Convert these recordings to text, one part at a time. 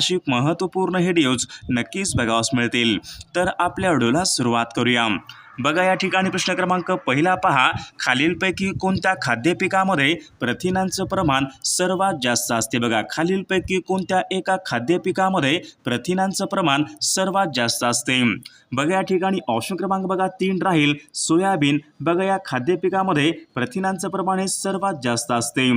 अशी महत्त्वपूर्ण व्हिडिओज नक्कीच बघावस मिळतील. तर आपल्या व्हिडिओला सुरुवात करूया. बघा या ठिकाणी प्रश्न क्रमांक पहिला पहा. खालीलपैकी कोणत्या खाद्यपिकामध्ये प्रथिनांचं प्रमाण सर्वात जास्त असते? बघा खालीलपैकी कोणत्या एका खाद्यपिकामध्ये प्रथिनांचं प्रमाण सर्वात जास्त असते? बघा या ठिकाणी ऑप्शन क्रमांक बघा तीन राहील. सोयाबीन बघा या खाद्यपिकामध्ये प्रथिनांचं प्रमाण हे सर्वात जास्त असते.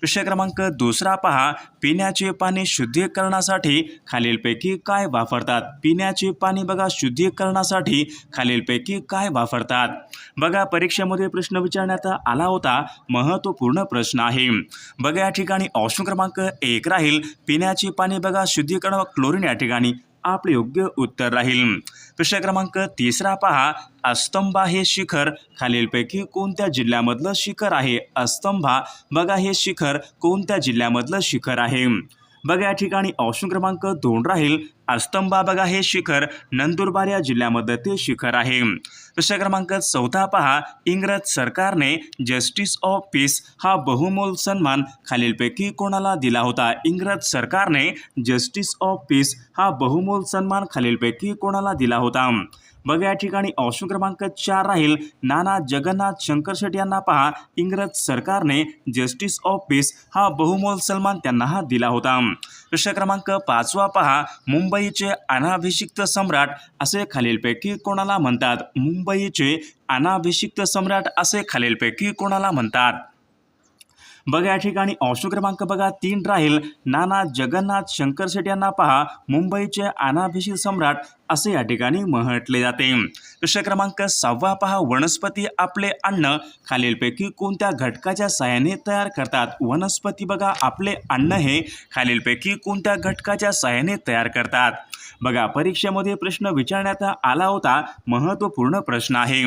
प्रश्न क्रमांक दुसरा पहा. पिण्याचे पाणी शुद्धीकरणासाठी खालीलपैकी काय वापरतात? पिण्याचे पाणी बघा शुद्धीकरणासाठी खालीलपैकी काय वापरतात बघा परीक्षेमध्ये प्रश्न विचारण्यात आला होता महत्त्वपूर्ण प्रश्न आहे. बघा या ठिकाणी ऑप्शन क्रमांक एक राहील. पिण्याचे पाणी बघा शुद्धीकरण व क्लोरीन या ठिकाणी आपले योग्य उत्तर राहील. प्रश्न क्रमांक तिसरा पहा. अस्तंभा हे शिखर. खालीलपैकी कोणत्या जिल्ह्यामधलं शिखर आहे? अस्तंभा. बघा हे शिखर कोणत्या जिल्ह्यामधलं शिखर आहे? बघा या ठिकाणी ऑप्शन क्रमांक दोन राहील. अस्तंबा बघा हे शिखर. नंदुरबार या जिल्ह्यामध्ये ते शिखर आहे. प्रश्न क्रमांक चौथा पहा. इंग्रज सरकारने जस्टिस ऑफ पीस हा बहुमोल सन्मान खालीलपैकी कोणाला दिला होता? इंग्रज सरकारने जस्टिस ऑफ पीस हा बहुमोल सन्मान खालीलपैकी कोणाला दिला होता? मग या ठिकाणी ऑप्शन क्रमांक चार राहील नाना जगन्नाथ शंकर शेट यांना पहा. इंग्रज सरकारने जस्टिस ऑफ पीस हा बहुमोल सन्मान त्यांना हा दिला होता. प्रश्न क्रमांक पाचवा पहा. मुंबईचे अनाभिषिक्त सम्राट असे खालीलपैकी कोणाला म्हणतात? मुंबईचे अनाभिषिक्त सम्राट असे खालीलपैकी कोणाला म्हणतात? बघा या ठिकाणी ऑप्शन क्रमांक बघा तीन राहील. नाना जगन्नाथ शंकर शेट यांना पहा. मुंबईचे अनाभिषिक सम्राट असे या ठिकाणी म्हटले जाते. प्रश्न क्रमांक सहावा पहा. वनस्पती आपले अन्न खालीलपैकी कोणत्या घटकाच्या सहाय्याने तयार करतात? वनस्पती बघा. आपले अन्न हे खालीलपैकी कोणत्या घटकाच्या सहाय्याने तयार करतात? बघा परीक्षेमध्ये प्रश्न विचारण्यात आला होता. महत्त्वपूर्ण प्रश्न आहे.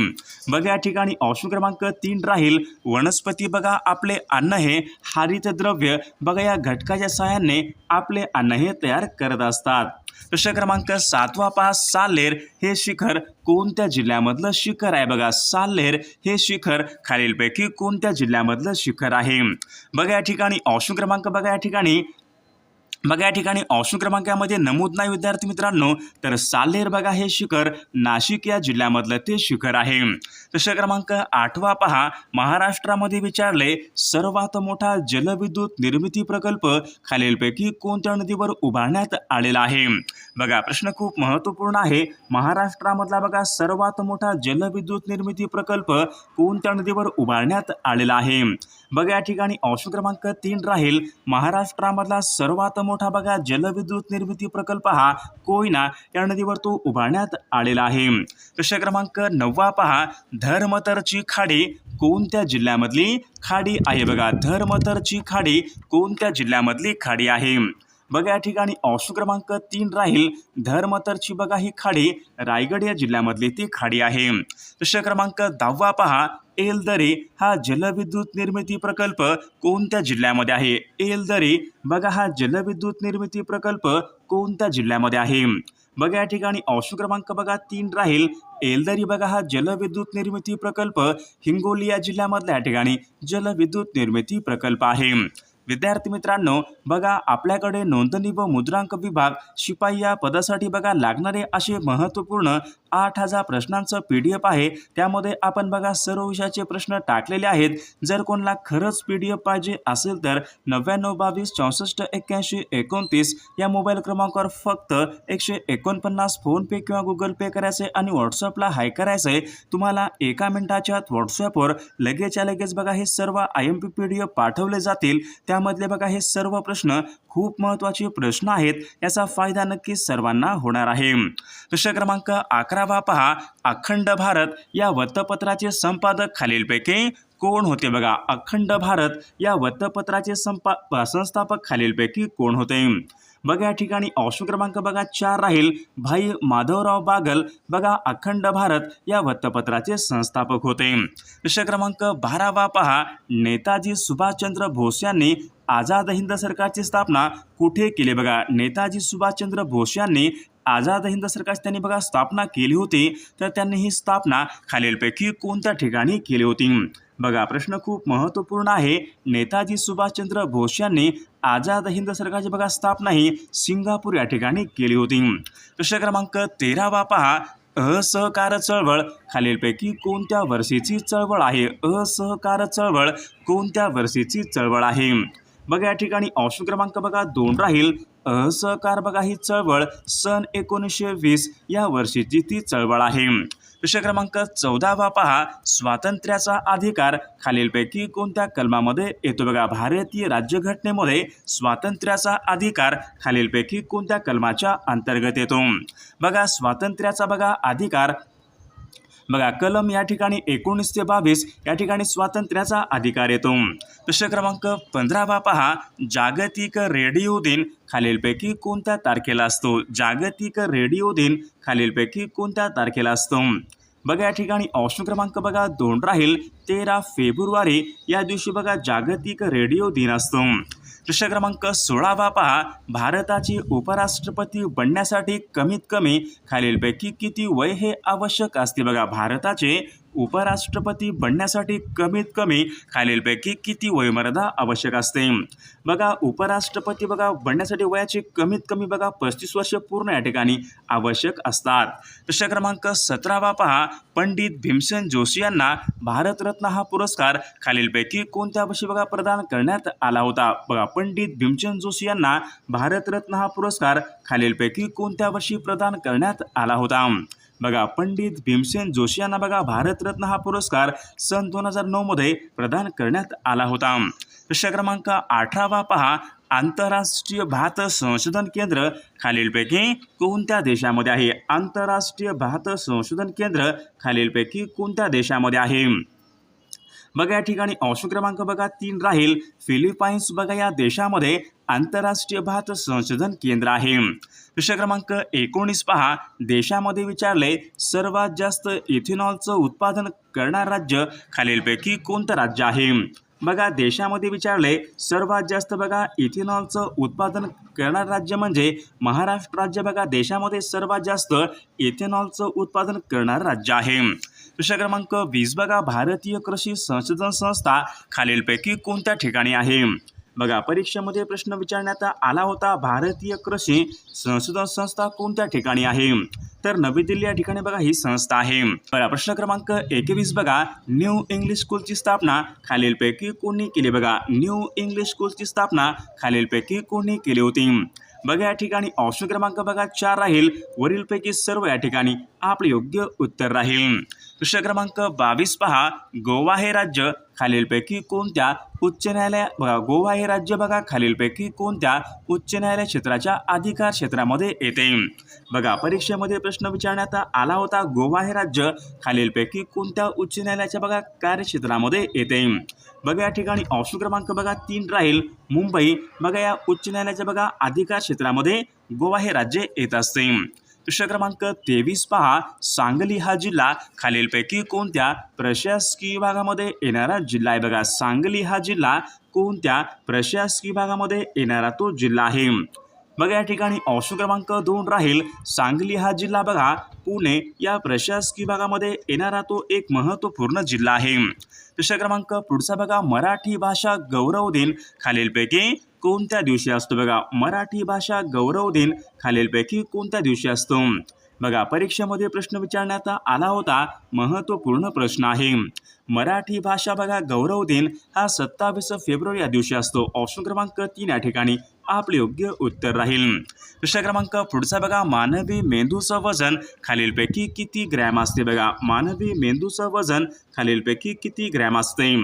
बघा या ठिकाणी ऑप्शन क्रमांक तीन राहील. वनस्पती बघा. आपले अन्न हे हरितद्रव्य बघा या घटकाच्या सहाय्याने आपले अन्न हे तयार करत असतात. प्रश्न क्रमांक सातवा पहा. साल्हेर हे शिखर कोणत्या जिल्ह्यामधलं शिखर आहे? बघा साल्हेर हे शिखर खालीलपैकी कोणत्या जिल्ह्यामधलं शिखर आहे? बघा या ठिकाणी ऑप्शन क्रमांक बघा या ठिकाणी. बघा या ठिकाणी ऑप्शन क्रमांकामध्ये नमूद नाही विद्यार्थी मित्रांनो तर साल्हेर बघा हे शिखर नाशिक या जिल्ह्यामधलं ते शिखर आहे. प्रश्न क्रमांक आठवा पहा. महाराष्ट्रामध्ये विचारले सर्वात मोठा जलविद्युत निर्मिती प्रकल्प खालीलपैकी कोणत्या नदीवर उभारण्यात आलेला आहे? बघा प्रश्न खूप महत्त्वपूर्ण आहे. महाराष्ट्रामधला बघा सर्वात मोठा जलविद्युत निर्मिती प्रकल्प कोणत्या नदीवर उभारण्यात आलेला आहे? बघा या ठिकाणी ऑप्शन क्रमांक तीन राहील. महाराष्ट्रामधला सर्वात मोठा बघा जलविद्युत निर्मिती प्रकल्प हा कोयना या नदीवर तो उभारण्यात आलेला आहे. प्रश्न क्रमांक नववा पहा. धर्मतरची खाडी कोणत्या जिल्ह्यामधली खाडी आहे? बघा धर्मतरची खाडी कोणत्या जिल्ह्यामधली खाडी आहे? बघा या ठिकाणी ऑप्शन क्रमांक तीन राहील धर्मतरची बघा ही खाडी. रायगड या जिल्ह्यामधली ती खाडी आहे. प्रश्न क्रमांक दहावा पहा. एलदरी हा जलविद्युत निर्मिती प्रकल्प कोणत्या जिल्ह्यामध्ये आहे? एलदरी बघा हा जलविद्युत निर्मिती प्रकल्प कोणत्या जिल्ह्यामध्ये आहे? बघा या ठिकाणी ऑप्शन क्रमांक बघा तीन राहील. एलदरी बघा हा जलविद्युत निर्मिती प्रकल्प हिंगोली या जिल्ह्यामधल्या या ठिकाणी जलविद्युत निर्मिती प्रकल्प आहे. विद्यार्थी मित्रांनो बघा आपल्याकडे नोंदणी व मुद्रांक विभाग शिपाई या पदासाठी बघा लागणारे असे महत्त्वपूर्ण आठ हजार प्रश्नांचं पी डी एफ आहे. त्यामध्ये आपण बघा सर्व विषयाचे प्रश्न टाकलेले आहेत. जर कोणाला खरंच पी डी एफ पाहिजे असेल तर नव्याण्णव बावीस चौसष्ट एक्क्याऐंशी एकोणतीस या मोबाईल क्रमांकावर फक्त एकशे एकोणपन्नास फोनपे किंवा गुगल पे करायचे आणि व्हॉट्सअपला हाय करायचं आहे तुम्हाला एका मिनिटाच्या आत व्हॉट्सअपवर लगेचच्या लगेच बघा हे सर्व I M P P D F पाठवले जातील. त्यामधले बघा हे सर्व प्रश्न खूप महत्त्वाचे प्रश्न आहेत. याचा फायदा नक्कीच सर्वांना होणार आहे. प्रश्न क्रमांक अकरा करावा पहा अखंड भारत या वृत्तपत्राचे संपादक खालीलपैकी कोण होते बघा? अखंड भारत या वृत्तपत्राचे संपा संस्थापक खालीलपैकी कोण होते? बघा या ठिकाणी ऑप्शन क्रमांक बघा चार राहील. भाई माधवराव बागल बघा अखंड भारत या वृत्तपत्राचे संस्थापक होते. प्रश्न क्रमांक बारावा पहा. नेताजी सुभाषचंद्र बोस यांनी आझाद हिंद सरकारची स्थापना कुठे केली? बघा नेताजी सुभाषचंद्र बोस यांनी आझाद हिंद सरकारची त्यांनी बघा स्थापना केली होती तर त्यांनी ही स्थापना खालीलपैकी कोणत्या ठिकाणी केली होती? बघा प्रश्न खूप महत्त्वपूर्ण आहे. नेताजी सुभाषचंद्र बोस यांनी आझाद हिंद सरकारची बघा स्थापना ही सिंगापूर या ठिकाणी केली होती. प्रश्न क्रमांक तेरावा पहा. असहकार चळवळ खालीलपैकी कोणत्या वर्षीची चळवळ आहे? असहकार चळवळ कोणत्या वर्षीची चळवळ आहे? बघा या ठिकाणी ऑप्शन क्रमांक बघा दोन राहील. असहकार बघा ही चळवळ सन एकोणीसशे वीस या वर्षीची ती चळवळ आहे. प्रश्न क्रमांक चौदावा पहा. स्वातंत्र्याचा अधिकार खालीलपैकी कोणत्या कलमामध्ये येतो बघा? भारतीय राज्यघटनेमध्ये स्वातंत्र्याचा अधिकार खालीलपैकी कोणत्या कलमाच्या अंतर्गत येतो? बघा स्वातंत्र्याचा बघा अधिकार बघा कलम या ठिकाणी एकोणीस ते बावीस या ठिकाणी स्वातंत्र्याचा अधिकार येतो. प्रश्न क्रमांक पंधरावा पहा. जागतिक रेडिओ दिन खालीलपैकी कोणत्या तारखेला असतो? जागतिक रेडिओ दिन खालीलपैकी कोणत्या तारखेला असतो? बघा या ठिकाणी ऑप्शन क्रमांक बघा दोन राहील. तेरा फेब्रुवारी या दिवशी बघा जागतिक रेडिओ दिन असतो. प्रश्न क्रमांक सोळावा पहा. भारताचे उपराष्ट्रपती बनण्यासाठी कमीत कमी खालीलपैकी किती वय हे आवश्यक असते बघा भारताचे? उपराष्ट्रपती बनण्यासाठी कमीत कमी खालीलपैकी किती वयोमर्यादा आवश्यक असते? बघा उपराष्ट्रपती बघा बनण्यासाठी वयाचे कमीत कमी बघा पस्तीस वर्ष पूर्ण या ठिकाणी आवश्यक असतात. प्रश्न क्रमांक सतरावा पहा. पंडित भीमसेन जोशी यांना भारतरत्न हा पुरस्कार खालीलपैकी कोणत्या वर्षी बघा प्रदान करण्यात आला होता? बघा पंडित भीमसेन जोशी यांना भारतरत्न हा पुरस्कार खालीलपैकी कोणत्या वर्षी प्रदान करण्यात आला होता? बघा पंडित भीमसेन जोशी यांना बघा भारतरत्न हा पुरस्कार सन दोन हजार नऊमध्ये प्रदान करण्यात आला होता. प्रश्न क्रमांक अठरावा पहा. आंतरराष्ट्रीय भात संशोधन केंद्र खालीलपैकी कोणत्या देशामध्ये आहे? आंतरराष्ट्रीय भात संशोधन केंद्र खालीलपैकी कोणत्या देशामध्ये आहे? बघा या ठिकाणी अंश क्रमांक बघा तीन राहील. फिलिपाईन्स बघा या देशामध्ये आंतरराष्ट्रीय भात संशोधन केंद्र आहे. प्रश्न क्रमांक एकोणीस पहा. देशामध्ये विचारले सर्वात जास्त इथेनॉलचं उत्पादन करणार राज्य खालीलपैकी कोणतं राज्य आहे? बघा देशामध्ये विचारले सर्वात जास्त बघा इथेनॉलचं उत्पादन करणार राज्य म्हणजे महाराष्ट्र राज्य. बघा देशामध्ये सर्वात जास्त इथेनॉलचं उत्पादन करणार राज्य आहे. प्रश्न क्रमांक वीस बघा भारतीय कृषी संशोधन संस्था खालीलपैकी कोणत्या ठिकाणी आहे? बघा परीक्षेमध्ये प्रश्न विचारण्यात आला होता भारतीय कृषी संशोधन संस्था कोणत्या ठिकाणी आहे? तर नवी दिल्ली या ठिकाणी बघा ही संस्था आहे. बघा प्रश्न क्रमांक एकवीस बघा न्यू इंग्लिश स्कूलची स्थापना खालीलपैकी कोणी केली? बघा न्यू इंग्लिश स्कूलची स्थापना खालीलपैकी कोणी केली होती? बघा या ठिकाणी ऑप्शन क्रमांक बघा चार राहील. वरीलपैकी सर्व या ठिकाणी आपले योग्य उत्तर राहील. प्रश्न क्रमांक बावीस पहा. गोवा हे राज्य खालीलपैकी कोणत्या उच्च न्यायालय बघा गोवा हे राज्य बघा खालीलपैकी कोणत्या उच्च न्यायालय क्षेत्राच्या अधिकार क्षेत्रामध्ये येते. बघा परीक्षेमध्ये प्रश्न विचारण्यात आला होता गोवा हे राज्य खालीलपैकी कोणत्या उच्च न्यायालयाच्या बघा कार्यक्षेत्रामध्ये येते. बघा या ठिकाणी ऑप्शन क्रमांक बघा तीन राहील. मुंबई बघा या उच्च न्यायालयाच्या बघा अधिकार क्षेत्रामध्ये गोवा हे राज्य येत असते. प्रश्न क्रमांक तेवीस पहा. सांगली हा जिल्हा खालीलपैकी कोणत्या प्रशासकीय भागामध्ये येणारा जिल्हा आहे? बघा सांगली हा जिल्हा कोणत्या प्रशासकीय भागामध्ये येणारा तो जिल्हा आहे? बघा या ठिकाणी ऑप्शन क्रमांक दोन राहील सांगली हा जिल्हा बघा. पुणे या प्रशासकीय भागामध्ये येणारा तो एक महत्त्वपूर्ण जिल्हा आहे. प्रश्न क्रमांक पुढचा बघा. मराठी भाषा गौरव दिन खालीलपैकी कोणत्या दिवशी असतो बघा? मराठी भाषा गौरव दिन खालीलपैकी कोणत्या दिवशी असतो? बघा परीक्षेमध्ये प्रश्न विचारण्यात आला होता. महत्त्वपूर्ण प्रश्न आहे. मराठी भाषा बघा गौरव दिन हा सत्तावीस फेब्रुवारी या दिवशी असतो. ऑप्शन क्रमांक तीन या ठिकाणी. आपले योग्य उत्तर राहील. प्रश्न क्रमांक पुढचा बघा. मानवी मेंदूचं वजन खालीलपैकी किती ग्रॅम असते बघा? मानवी मेंदूचं वजन खालीलपैकी किती ग्रॅम असते?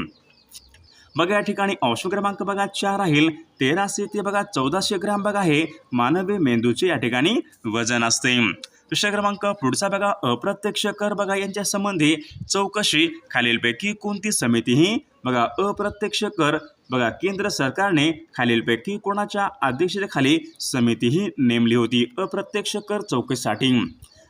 बघा या ठिकाणी ऑप्शन क्रमांक बघा चार राहील. तेराशे ते बघा चौदाशे ग्रॅम बघा हे मानवी मेंदूचे या ठिकाणी वजन असते. दुसरा क्रमांक पुढचा बघा अप्रत्यक्ष कर बघा यांच्या संबंधी चौकशी खालीलपैकी कोणती समिती ही? बघा अप्रत्यक्ष कर बघा केंद्र सरकारने खालीलपैकी कोणाच्या अध्यक्षतेखाली समिती ही नेमली होती? अप्रत्यक्ष कर चौकशीसाठी.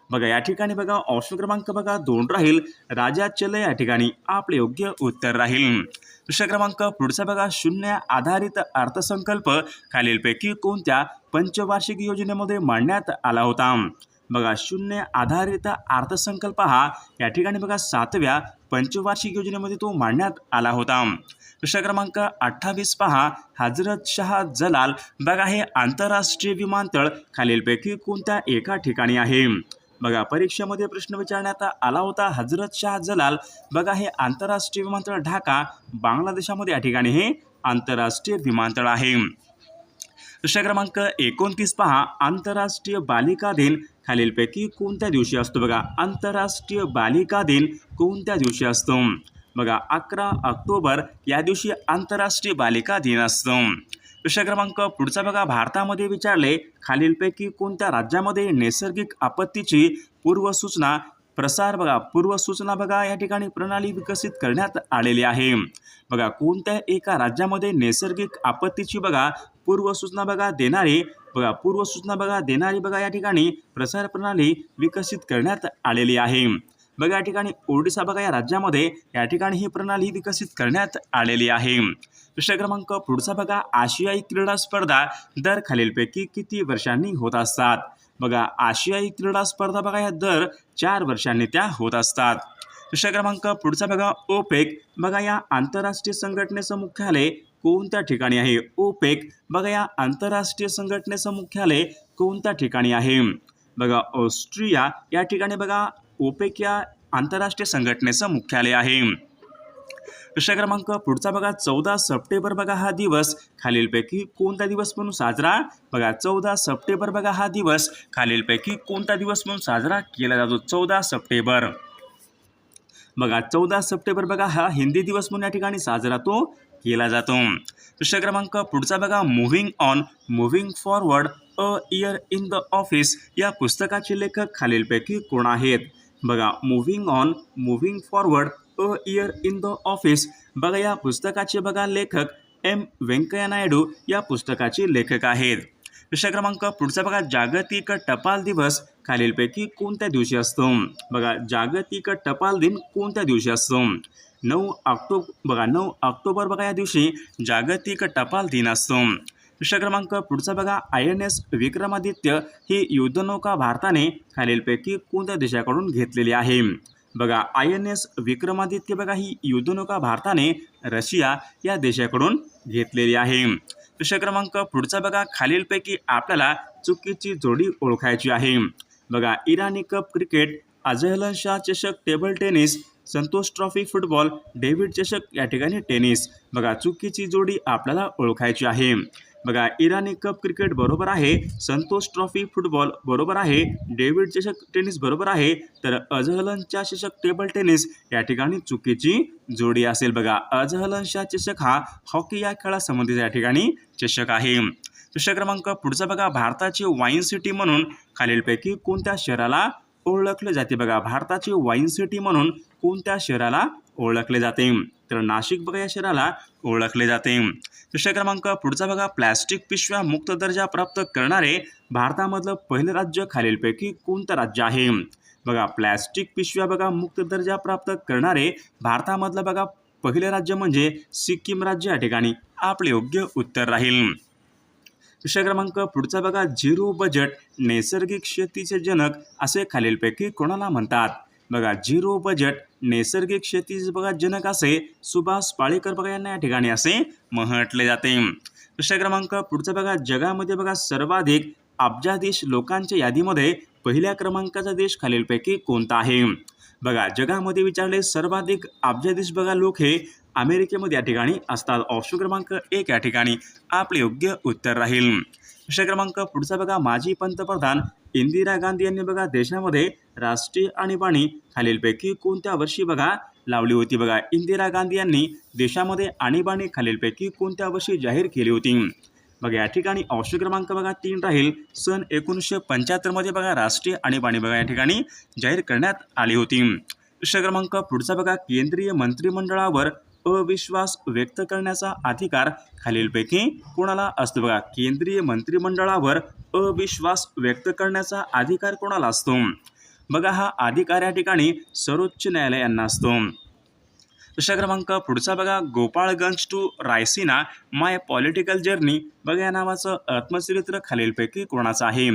बघा या ठिकाणी बघा ऑप्शन क्रमांक बघा दोन राहील. राजा चल या ठिकाणी आपले योग्य उत्तर राहील. दुसरा क्रमांक पुढचा बघा शून्य आधारित अर्थसंकल्प खालीलपैकी कोणत्या पंचवार्षिक योजनेमध्ये मांडण्यात आला होता? बघा शून्य आधारित अर्थसंकल्प हा या ठिकाणी बघा सातव्या पंचवार्षिक योजनेमध्ये तो मांडण्यात आला होता. दुसरा क्रमांक अठ्ठावीस पहा. हजरत शाह जलाल बघा हे आंतरराष्ट्रीय विमानतळ खालीलपैकी कोणत्या एका ठिकाणी आहे? बघा परीक्षेमध्ये प्रश्न विचारण्यात आला होता हजरत शाह जलाल बघा हे आंतरराष्ट्रीय विमानतळ ढाका बांगलादेशामध्ये या ठिकाणी हे आंतरराष्ट्रीय विमानतळ आहे. दुसरा क्रमांक एकोणतीस पहा. आंतरराष्ट्रीय बालिका दिन खालीलपैकी कोणत्या दिवशी असतो बघा? आंतरराष्ट्रीय बालिका दिन कोणत्या दिवशी असतो? बघा अकरा ऑक्टोबर या दिवशी आंतरराष्ट्रीय बालिका दिन असतो. प्रश्न क्रमांक पुढचा बघा. भारतामध्ये विचारले खालीलपैकी कोणत्या राज्यामध्ये नैसर्गिक आपत्तीची पूर्वसूचना प्रसार बघा पूर्वसूचना बघा या ठिकाणी प्रणाली विकसित करण्यात आलेली आहे. बघा कोणत्या एका राज्यामध्ये नैसर्गिक आपत्तीची बघा पूर्वसूचना बघा देणारी बघा पूर्वसूचना बघा देणारी बघा या ठिकाणी प्रसार प्रणाली विकसित करण्यात आलेली आहे. बघा या ठिकाणी ओडिसा बघा या राज्यामध्ये या ठिकाणी ही प्रणाली विकसित करण्यात आलेली आहे. प्रश्न क्रमांक पुढचा बघा आशियाई क्रीडा स्पर्धा दर खालीलपैकी किती वर्षांनी होत असतात? बघा आशियाई क्रीडा स्पर्धा बघा या दर चार वर्षांनी त्या होत असतात. दुसरा क्रमांक पुढचा बघा ओपेक बघा या आंतरराष्ट्रीय संघटनेचं मुख्यालय कोणत्या ठिकाणी आहे? ओपेक. बघा या आंतरराष्ट्रीय संघटनेचं मुख्यालय कोणत्या ठिकाणी आहे? बघा ऑस्ट्रिया. या ठिकाणी बघा ओपेक या आंतरराष्ट्रीय संघटनेचं मुख्यालय आहे. प्रश्न क्रमांक पुढचा बघा चौदा सप्टेंबर बघा हा दिवस. खालीलपैकी कोणता दिवस म्हणून साजरा? बघा चौदा सप्टेंबर बघा हा दिवस. खालीलपैकी कोणता दिवस म्हणून साजरा केला जातो? चौदा सप्टेंबर. बघा चौदा सप्टेंबर बघा हा हिंदी दिवस म्हणून या ठिकाणी साजरा तो केला जातो. दुसरा क्रमांक पुढचा बघा. Moving on moving forward a year in the office या पुस्तकाचे लेखक खालीलपैकी कोण आहेत? बघा moving on moving forward a year in the office बघा या पुस्तकाचे बघा लेखक एम व्यंकय्या नायडू या पुस्तकाचे लेखक आहेत. दुसरा क्रमांक पुढचा बघा. जागतिक टपाल दिवस. खालीलपैकी कोणत्या दिवशी असतो? बघा जागतिक टपाल दिन कोणत्या दिवशी असतो? नऊ ऑक्टोबर बघा नऊ ऑक्टोबर बघा या दिवशी जागतिक टपाल दिन असतो. दुसरा क्रमांक पुढचा बघा आय एन एस विक्रमादित्य ही युद्धनौका भारताने खालीलपैकी कोणत्या देशाकडून घेतलेली आहे? बघा आय एन एस विक्रमादित्य बघा ही युद्धनौका भारताने रशिया या देशाकडून घेतलेली आहे. प्रश्न क्रमांक पुढचा बघा खालीलपैकी आपल्याला चुकीची जोडी ओळखायची आहे. बघा Irani cup cricket Azlan Shah चषक table tennis Santosh trophy football David चषक या ठिकाणी टेनिस. बघा चुकीची जोडी आपल्याला ओळखायची आहे. बघा इराणी कप क्रिकेट बरोबर आहे संतोष ट्रॉफी फुटबॉल बरोबर आहे डेव्हिड चषक टेनिस बरोबर आहे तर अजहलनच्या चषक टेबल टेनिस या ठिकाणी चुकीची जोडी असेल. बघा अजहलनशाह चषक हा हॉकी या खेळासंबंधीचा या ठिकाणी चषक आहे. प्रश्न क्रमांक पुढचा बघा भारताची वाईन सिटी म्हणून खालीलपैकी कोणत्या शहराला ओळखले जाते? बघा भारताची वाईन सिटी म्हणून कोणत्या शहराला ओळखले जाते? तर नाशिक बघा या शहराला ओळखले जाते. दुसरा क्रमांक पुढचा बघा. प्लॅस्टिक पिशव्या मुक्त दर्जा प्राप्त करणारे भारतामधलं पहिलं राज्य खालीलपैकी कोणतं राज्य आहे? बघा प्लॅस्टिक पिशव्या बघा मुक्त दर्जा प्राप्त करणारे भारतामधलं बघा पहिलं राज्य म्हणजे सिक्कीम राज्य या ठिकाणी आपले योग्य उत्तर राहील. दुसरा क्रमांक पुढचा बघा. झिरो बजेट नैसर्गिक शेतीचे जनक असे खालीलपैकी कोणाला म्हणतात? बघा झिरो बजेट नैसर्गिक शेतीचे बघा जनक असे सुभाष पाळेकर बघा यांना या ठिकाणी असे म्हटले जाते. प्रश्न क्रमांक पुढचा बघा जगामध्ये बघा सर्वाधिक अब्जाधीश लोकांच्या यादीमध्ये पहिल्या क्रमांकाचा देश खालीलपैकी कोणता आहे? बघा जगामध्ये विचारले सर्वाधिक अब्जाधीश बघा लोक हे अमेरिकेमध्ये या ठिकाणी असतात. ऑप्शन क्रमांक एक या ठिकाणी आपले योग्य उत्तर राहील. प्रश्न क्रमांक पुढचा बघा माजी पंतप्रधान इंदिरा गांधी यांनी बघा देशामध्ये राष्ट्रीय आणीबाणी. खालीलपैकी कोणत्या वर्षी बघा लावली होती बघा. इंदिरा गांधी यांनी देशामध्ये आणीबाणी. खालीलपैकी कोणत्या वर्षी जाहीर केली होती? बघा या ठिकाणी ऑप्शन क्रमांक बघा तीन राहील. सन एकोणीसशे पंच्याहत्तरमध्ये बघा राष्ट्रीय आणीबाणी बघा या ठिकाणी जाहीर करण्यात आली होती. प्रश्न क्रमांक पुढचा बघा केंद्रीय मंत्रिमंडळावर अविश्वास व्यक्त करण्याचा अधिकार खालीलपैकी कोणाला असतो बघा? केंद्रीय मंत्रिमंडळावर अविश्वास व्यक्त करण्याचा अधिकार कोणाला असतो? बघा हा अधिकार या ठिकाणी सर्वोच्च न्यायालयांना असतो. प्रश्न क्रमांक पुढचा बघा. Gopalganj to Raisina my political journey बघा या नावाचं आत्मचरित्र खालीलपैकी कोणाचं आहे?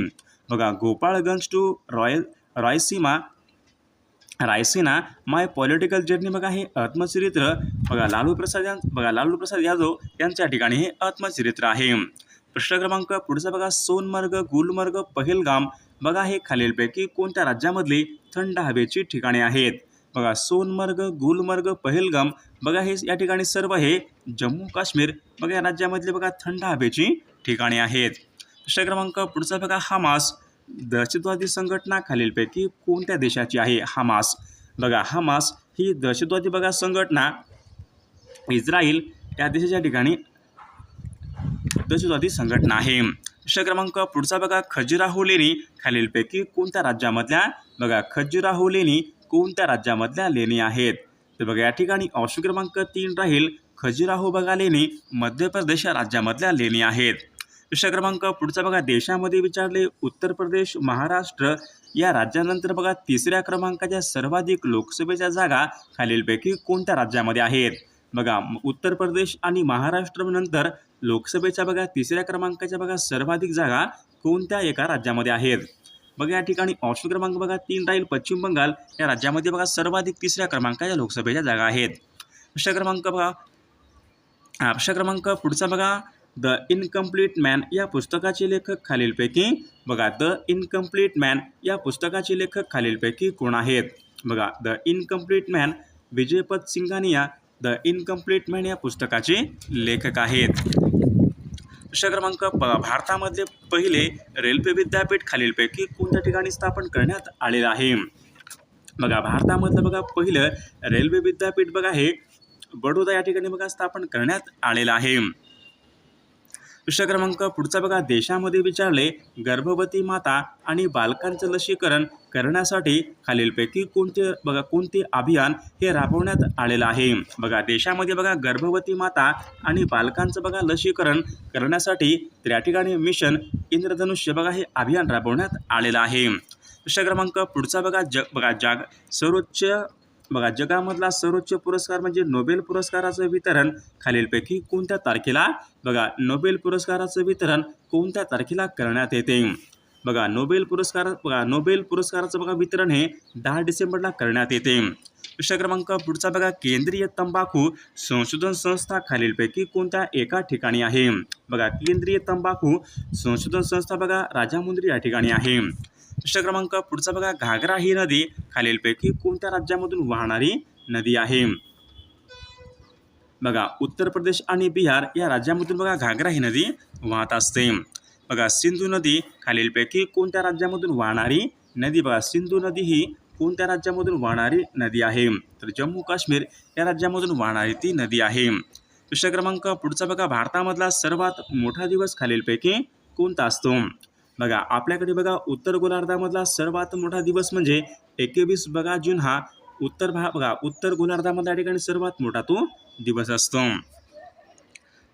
बघा Gopalganj to royal Raisina Raisina my political journey बघा हे आत्मचरित्र. बघा लालू प्रसाद यां बघा लालू प्रसाद यादव यांच्या ठिकाणी हे आत्मचरित्र आहे. प्रश्न क्रमांक पुढचा बघा. सोनमर्ग गुलमर्ग पहिलगाम. बघा हे खालीलपैकी कोणत्या राज्यामधली थंड हवेची ठिकाणे आहेत? बघा सोनमर्ग गुलमर्ग पहलगाम बघा हे या ठिकाणी सर्व हे जम्मू काश्मीर बघा या राज्यामधले बघा थंड हवेची ठिकाणे आहेत. प्रश्न क्रमांक पुढचा बघा हमास. दहशतवादी संघटना खालीलपैकी कोणत्या देशाची आहे हमास? बघा हमास ही दहशतवादी बघा संघटना इस्रायल या देशाच्या ठिकाणी दहशतवादी संघटना आहे. प्रश्न क्रमांक पुढचा बघा. खजुराहो लेणी खालीलपैकी कोणत्या राज्यामधल्या? बघा खजुराहो लेणी कोणत्या राज्यामधल्या लेणी आहेत? तर बघा या ठिकाणी ऑप्शन क्रमांक तीन राहील. खजुराहो बघा लेणी मध्य प्रदेश या राज्यामधल्या लेणी आहेत. प्रश्न क्रमांक पुढचा बघा. देशामध्ये विचारले उत्तर प्रदेश महाराष्ट्र या राज्यानंतर बघा. तिसऱ्या क्रमांकाच्या सर्वाधिक लोकसभेच्या जागा खालीलपैकी कोणत्या राज्यामध्ये आहेत? बघा उत्तर प्रदेश आणि महाराष्ट्र नंतर लोकसभेच्या बघा तिसऱ्या क्रमांकाच्या बघा सर्वाधिक जागा कोणत्या एका राज्यामध्ये आहेत? बघा या ठिकाणी ऑप्शन क्रमांक बघा तीन राहील पश्चिम बंगाल. या राज्यामध्ये बघा सर्वाधिक तिसऱ्या क्रमांकाच्या लोकसभेच्या जागा आहेत. प्रश्न क्रमांक बघा. प्रश्न क्रमांक पुढचा बघा. द इनकम्प्लीट मॅन या पुस्तकाचे लेखक खालीलपैकी बघा द इनकम्प्लीट मॅन या पुस्तकाचे लेखक खालीलपैकी कोण आहेत? बघा the incomplete man Vijaypat Singhania the incomplete man या पुस्तकाचे लेखक आहेत. प्रश्न क्रमांक भारतामधले पहिले रेल्वे विद्यापीठ खालीलपैकी कोणत्या ठिकाणी स्थापन करण्यात आलेलं आहे? बघा भारतामधलं बघा पहिलं रेल्वे विद्यापीठ बघा हे बडोदा या ठिकाणी बघा स्थापन करण्यात आलेलं आहे. प्रश्न क्रमांक पुढचा बघा. देशामध्ये विचारले गर्भवती माता आणि बालकांचं लसीकरण करण्यासाठी खालीलपैकी कोणते बघा कोणते अभियान हे राबवण्यात आलेलं आहे? बघा देशामध्ये बघा गर्भवती माता आणि बालकांचं बघा लसीकरण करण्यासाठी त्या ठिकाणी मिशन इंद्रधनुष्य बघा हे अभियान राबवण्यात आलेलं आहे. प्रश्न क्रमांक पुढचा बघा. जग बघा जाग सर्वोच्च बघा जगामधला सर्वोच्च पुरस्कार म्हणजे नोबेल पुरस्काराचं वितरण खालीलपैकी कोणत्या तारखेला? बघा नोबेल पुरस्काराचं वितरण कोणत्या तारखेला करण्यात येते? बघा नोबेल पुरस्कार बघा नोबेल पुरस्काराचं बघा वितरण हे दहा डिसेंबरला करण्यात येते. प्रश्न क्रमांक पुढचा बघा केंद्रीय तंबाखू संशोधन संस्था खालीलपैकी कोणत्या एका ठिकाणी आहे? बघा केंद्रीय तंबाखू संशोधन संस्था बघा राजामुंद्री या ठिकाणी आहे. प्रश्न क्रमांक पुढचा बघा घागरा ही नदी खालीलपैकी कोणत्या राज्यामधून वाहणारी नदी आहे? बघा उत्तर प्रदेश आणि बिहार या राज्यामधून बघा घागरा ही नदी वाहत असते. बघा सिंधू नदी खालीलपैकी कोणत्या राज्यामधून वाहणारी नदी? बघा सिंधू नदी ही कोणत्या राज्यामधून वाहणारी नदी आहे? तर जम्मू काश्मीर या राज्यामधून वाहणारी ती नदी आहे. प्रश्न क्रमांक पुढचा बघा भारतामधला सर्वात मोठा दिवस खालीलपैकी कोणता असतो? बघा आपल्याकडे बघा उत्तर गोलार्धामधला सर्वात मोठा दिवस म्हणजे एकवीस बघा जून हा उत्तर भा बघा उत्तर गोलार्धामधल्या ठिकाणी सर्वात मोठा तो दिवस असतो.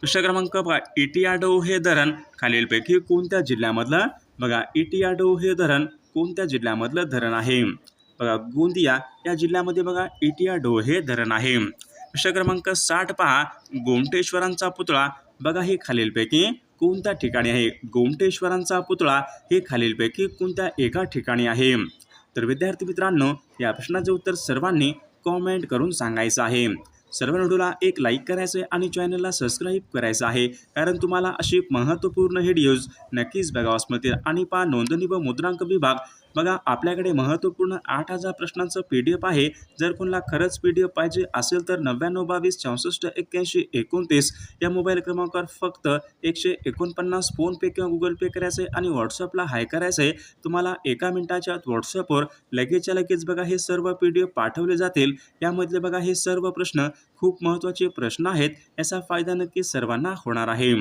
प्रश्न क्रमांक बघा इटियाडो हे धरण खालीलपैकी कोणत्या जिल्ह्यामधलं? बघा इटियाडो हे धरण कोणत्या जिल्ह्यामधलं धरण आहे? बघा गोंदिया या जिल्ह्यामध्ये बघा इटियाडो हे धरण आहे. प्रश्न क्रमांक साठ पहा गोमटेश्वरांचा पुतळा बघा हे खालीलपैकी कोणत्या ठिकाणी आहे? गोमटेश्वरांचा पुतळा हे खालीलपैकी कोणत्या एका ठिकाणी आहे? तर विद्यार्थी मित्रांनो या प्रश्नाचे उत्तर सर्वांनी कॉमेंट करून सांगायचं आहे. सर्व व्हिडिओला एक लाईक करायचं आहे आणि चॅनलला सबस्क्राईब करायचं आहे. कारण तुम्हाला अशी महत्त्वपूर्ण व्हिडिओज नक्कीच बघावास मिळतील. आणि पा नोंदणी व मुद्रांक विभाग बघा आपल्याकडे महत्त्वपूर्ण आठ हजार प्रश्नांचं पी डी एफ आहे. जर कोणाला खरंच पी डी एफ पाहिजे असेल तर नव्याण्णव बावीस चौसष्ट एक्क्याऐंशी एकोणतीस या मोबाईल क्रमांकावर फक्त एकशे एकोणपन्नास फोनपे किंवा गुगल पे करायचं आहे आणि व्हॉट्सअपला हाय करायचं आहे तुम्हाला एका मिनिटाच्या आत व्हॉट्सअपवर लगेचच्या लगेच बघा हे सर्व पी डी एफ पाठवले जातील. यामधले बघा हे सर्व प्रश्न खूप महत्त्वाचे प्रश्न आहेत. याचा फायदा नक्की सर्वांना होणार आहे.